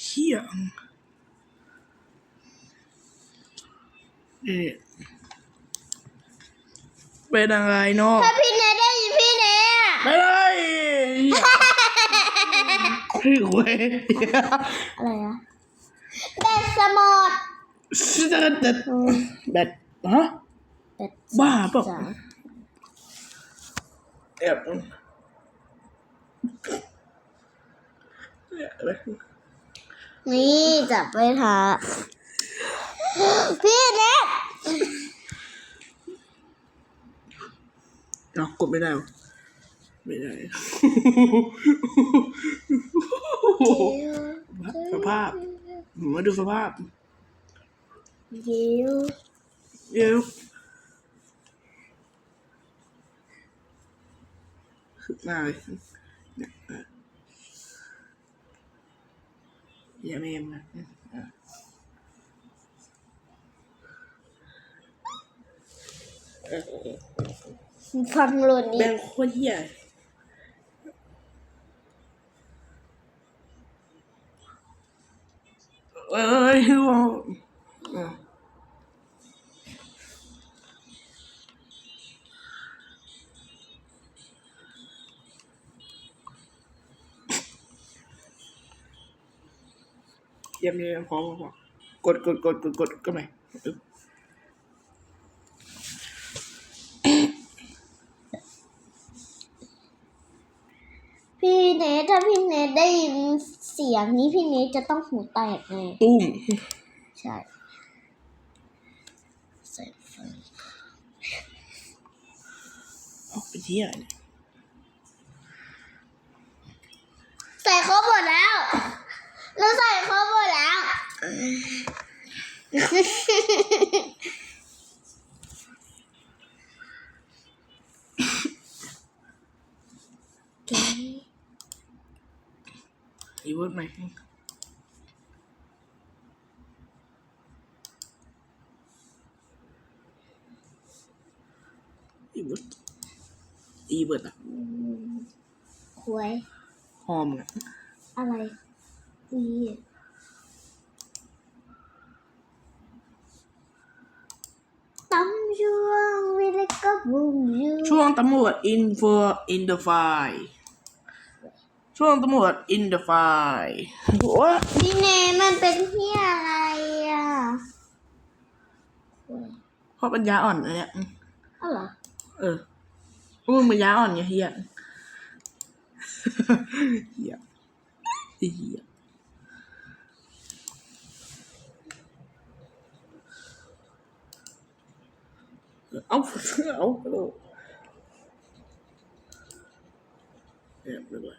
เชี่ยนี่เป็นอะไรเนาะถ้าพี่เนได้ยินพี่เนอะไม่ได้พี่เว้ยอะไรอะแบตสมอดแบตแบตแบตฮะแบตบ้าเปล่าจ๋าแอบเนี่ยอะไร นี่จับไปทาพี่เนเอากดไม่ได้หรอไม่ได้ สภาพมาดูสภาพเดี๋ยวเดี๋ยวหน้าเลยเนี่ยอะ อย่าเมมนะอะฟังหล่นแบนี่งค์โคตรเหี้ยเอ้ยว่า เยี่ยมเลยพร้อมพอกดกดกดกดกดก็ไมพี่เนทถ้าพี่เนทได้ยินเสียงนี้พี่เนทจะต้องหูแตกแน่ตุ้มใช่ใส่ไฟออกไปเที่ยเนี่ยใส่ครบหมดแล้ว เราใส่ครบ หมดแล้วอีเวิร์ดไหมอีเวิร์ดอีเวิร์ดอะหวยหอมอะอะไรวีตำ ช่วงวิลก็บุมยูช่วงตำรวจ in for in the file ช่วงตำรวจ in the file โอ้ยพี่เนมันเป็นที่อะไรอะหวยเพราะปัญญาอ่อนอันเนี้ยเอาเหรอเออมึงปัญญาอ่อนไงเฮียเฮียเฮีย เอาเอาเอาเรียบร้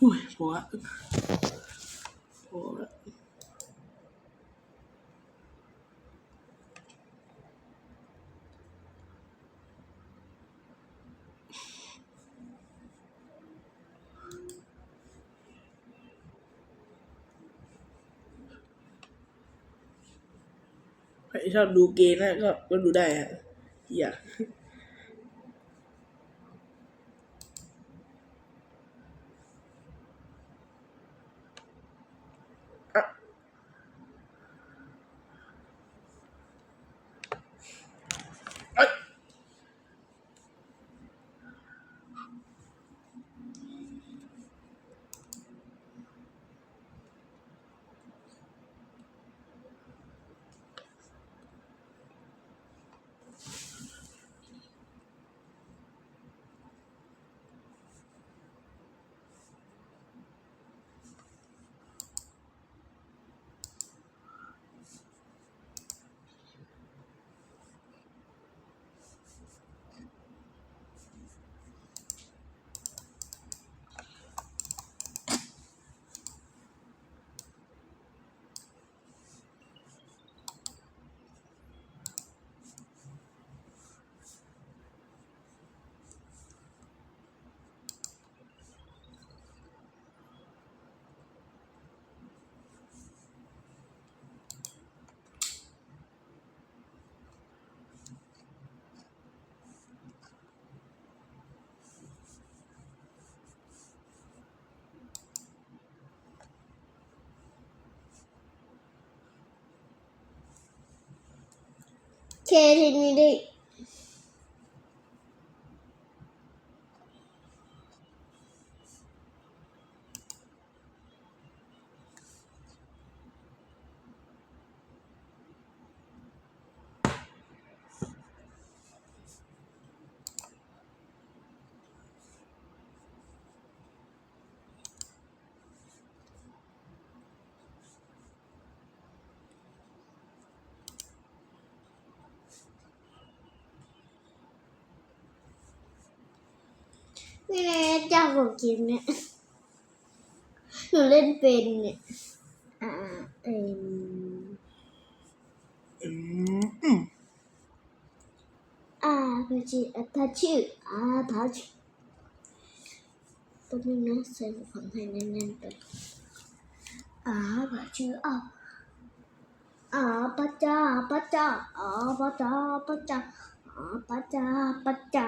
อยเอาอาจจะแบบนี่ไงอืมไอ้สุดยอดเกมอะเกมที่เฮียเออเอ๊ะหมดหมดแล้วเฮียพอละพอละใครชอบดูเกมนะก็ก็ดูได้ฮะเยอ่ Kendini คทีนี้ได้พี่เนทอยากบอกเกมเนี่ยหนูเล่นเป็นเนี่ย อ่า เอ็มอืมอืมอาพชื่ออาทาชื่ออาทาชื่อตัวนี้นะใส่ของให้แน่นๆไปอาพาชื่ออาอาปะจาปะจาอาปะจาปะจาอาปะจาปะจา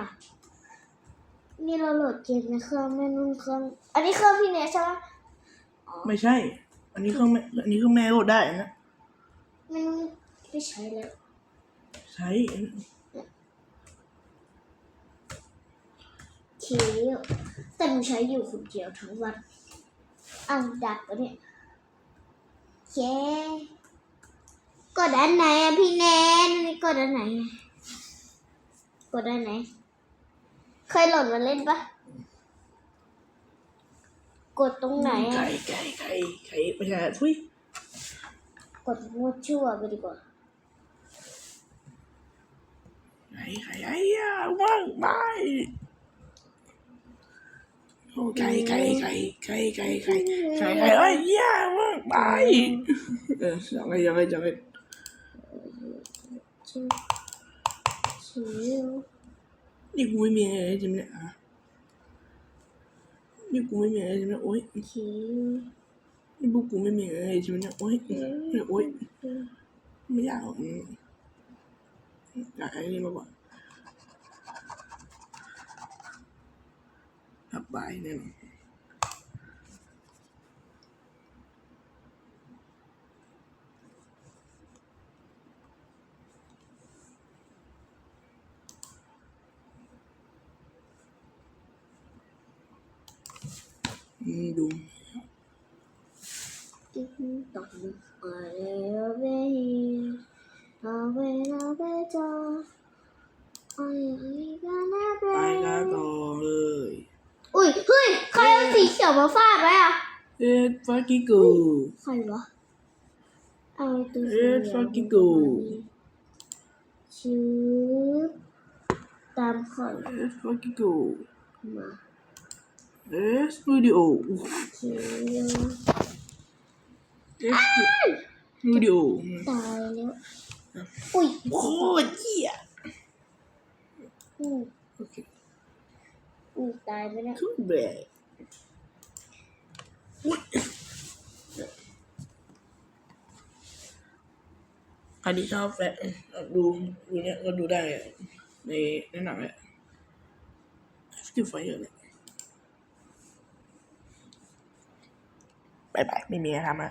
นี่เราโหลดเกมในเครื่องไม่นุ่นเครื่อง อันนี้เครื่องพี่เนทใช่ไหมไม่ใช่ อันนี้เครื่องแม่อันนี้เครื่องแม่โหลดได้นะ ไม่นุ่นไม่ใช้แล้ว ใช้เคียวแต่หนูใช้อยู่คนเดียวทั้งวันเอาดับปะเนี่ยเคกดอันไหนอะพี่แนนนี่กดอันไหนอะกดอันไหน เคยหลดมาเล่นปะกดตรงไหนไก่อะไก่ไก่ไก่ไม่ใช่ทุยกดมั่วชั่วไปดีกว่าไก่ไก่ไอ้ยาว่างไปโอ้ไก่ไก่ไก่ไก่ไก่ไก่ไก่ไก่ไอ้ยาว่างไปเออยังไงยังไงยังไง ชิว นี่กูไม่มีอะไรจริงเนี่ยฮะนี่กูไม่มีอะไรจริงเนี่ยโอ๊ยชิวนี่บุกกูไม่มีอะไรจริงเนี่ยโอ๊ยโอ๊ยไม่อยากหรอกอืมอยากไอ้นี่มากกว่าสบายแน่นอน đúng. Tặng ở đây về ở về ở về cho ôi ơi ga na về ai ga to rồi ui ui khai ơi thì chở vào pha vậy à Ê, phá ký cừu Khai vậy tôi Ê, phá ký cừu Tam khỏi. Ê, phá ký S video S video ตายแล้วอุ้ยโคตรเหี้ยอุ้ยโอเคอุ้ยตายไปแล้วคือแบบอันนี้ชอบแฟนดูดูเนี่ยก็ดูได้ในแนะนำแหละสกิลไฟเยอะเลย บายบายไม่มีอะไรทำอะ